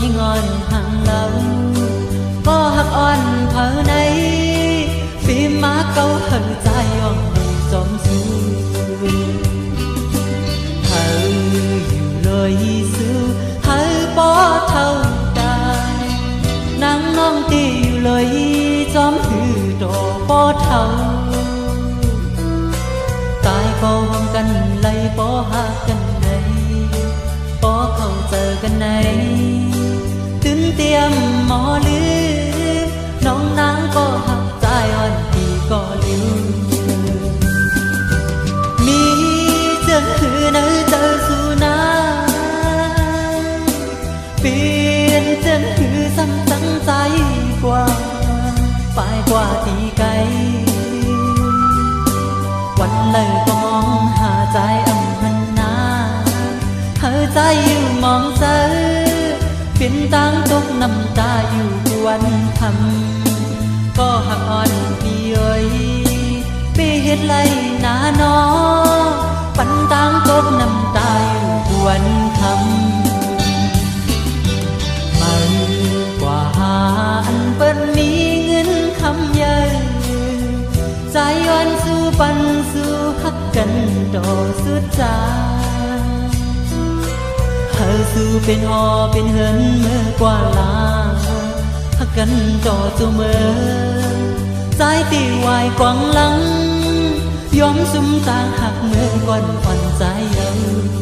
ยิ่งอ่อนห่างเราก็หักอ่อนเผอในฝีมาเก่าหันใจอ่อนให้จอมสู้เธออยู่เลยสู้เธอบ่เท่าใดนางน้องตีอยู่เลยจอมหือดอกบ่เท่าตายก็ห่วงกันไล่ปอหากันไหนปอเข้าเจอกันไหน ยมหมอลืม น้องนางก็หักใจอ่อนพี่ก็ลืม มีเจอหือนอเจอสูนาเปลี่ยนเจนหือซ้ำตั้งใจกว่าไปกว่าที่ไกลวันเลยก็มองหาใจอำพันนาเธอใจอยู่ นตังตกน้ำตาอยู่กวนทำก็หักอ่อนพี่เอ้ยไปเฮ็ดไรหนาน้อ สู่เป็นหอเป็นเหินเมื่อกว่าลาพักกันต่อจูเมื่อสายตีวายกวางหลังยอมสุมตางหักเมื่อก่อนฝันใจยัง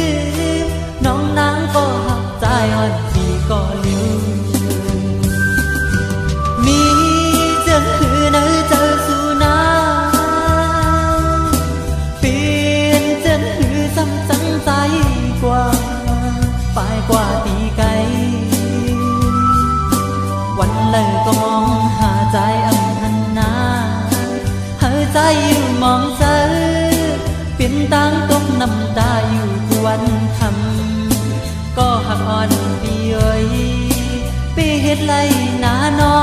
ฮ็ดไรหนาหนอ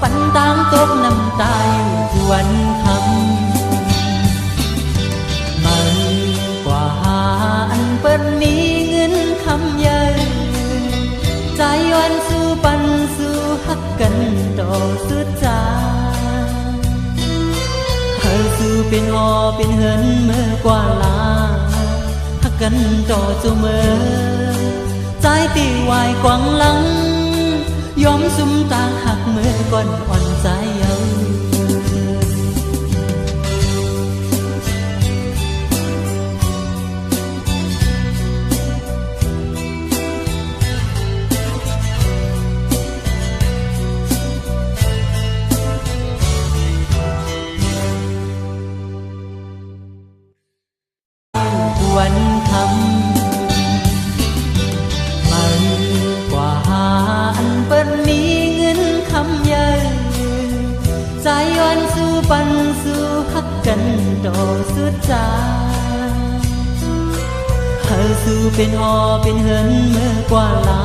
ปันตามตกน้ำตาอยู่ทวนคำมันกว่าหาอันเปิ้นมีเงินคำใหญ่ใจวันสู้ปันสู้ฮักกันต่อสุดใจเธอสู้เป็นหอเป็นเหินเมื่อกว่าลาฮักกันต่อจูเมื่อใจตีวา ยอมซุมตาหักมือก่อนอ่อน สู่เป็นหอเป็นเหินเมื่อกว่าลา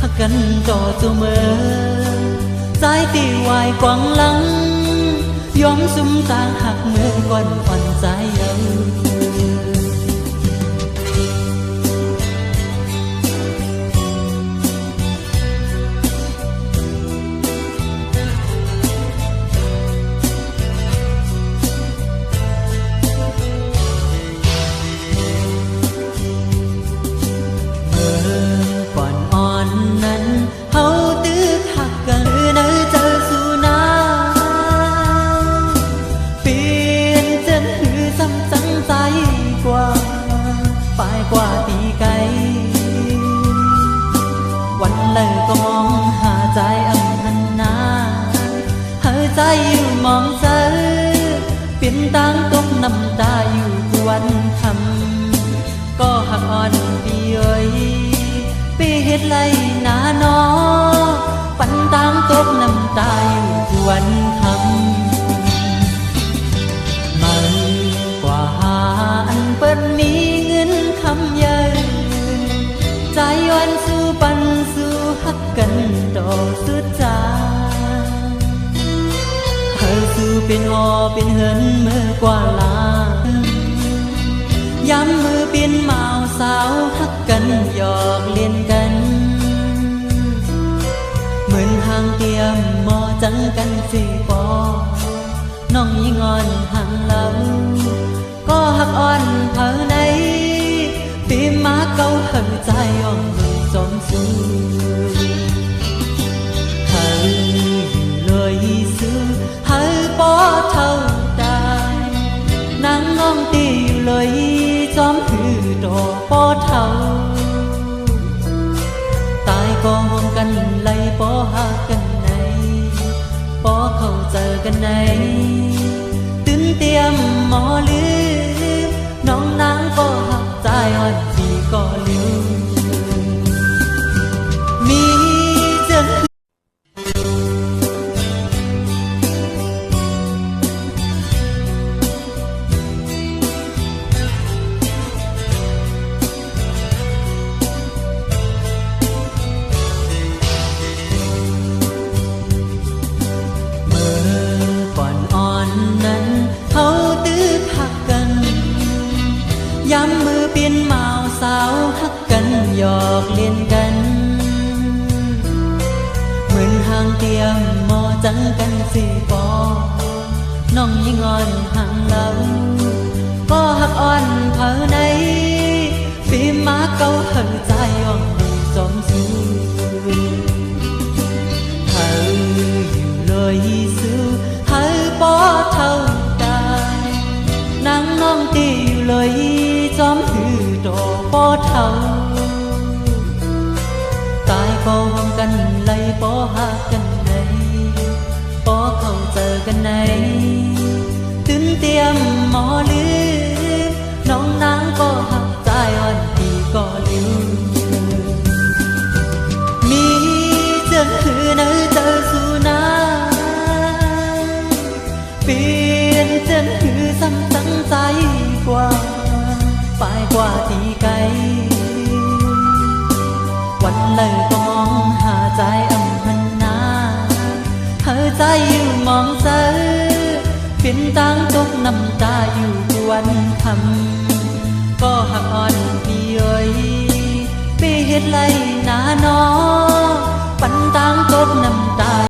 หักกันต่อจูเมื่อใจตีวายกวางหลังยอมสุมตางหักเมื่อก่อนฝันใจเย้า ต่างตกน้ำตาอยู่กวนทำก็หักอ่อนปีเอ้ยปีเฮ็ดไรหนาหนอปันต่างตกน้ำตาอยู่กวนทำมันกว่าหาอันเปิ้นมีเงินคำเยินใจวันสู้ปันสู้หักกันต่อสุด เป็นหอเป็นเหินเมื่อกว่าลาย้ำมือเป็นเมาสาวฮักกันหยอกเล่นกันเหมือนทางเตรียมมอจังกันสิปอน้องยิงอ่อนห่างเราก็หักอ่อนเธอในปีมาเก่าหักใจอ่อนสมสู กันไหนตื่นเตรียมหมอลืมน้องนางก็หักใจอ่อน หยอกเล่นกัน เหมือนทางเตรียมมอจังกันสิปอน้องยิ่งอ่อนห่างเราก็หักอ่อนเผอในปีมาเก่าหักใจอ่อนสมสูเธออยู่เลยซื้อเธอปอเท่าใดนางน้องตีอยู่เลยจอมหือดอกปอเท่า ตาอยู่กวนทำก็หักอ่อนพี่เอ้ยไปเฮ็ดไรหนาน้อปันตางตกน้ำ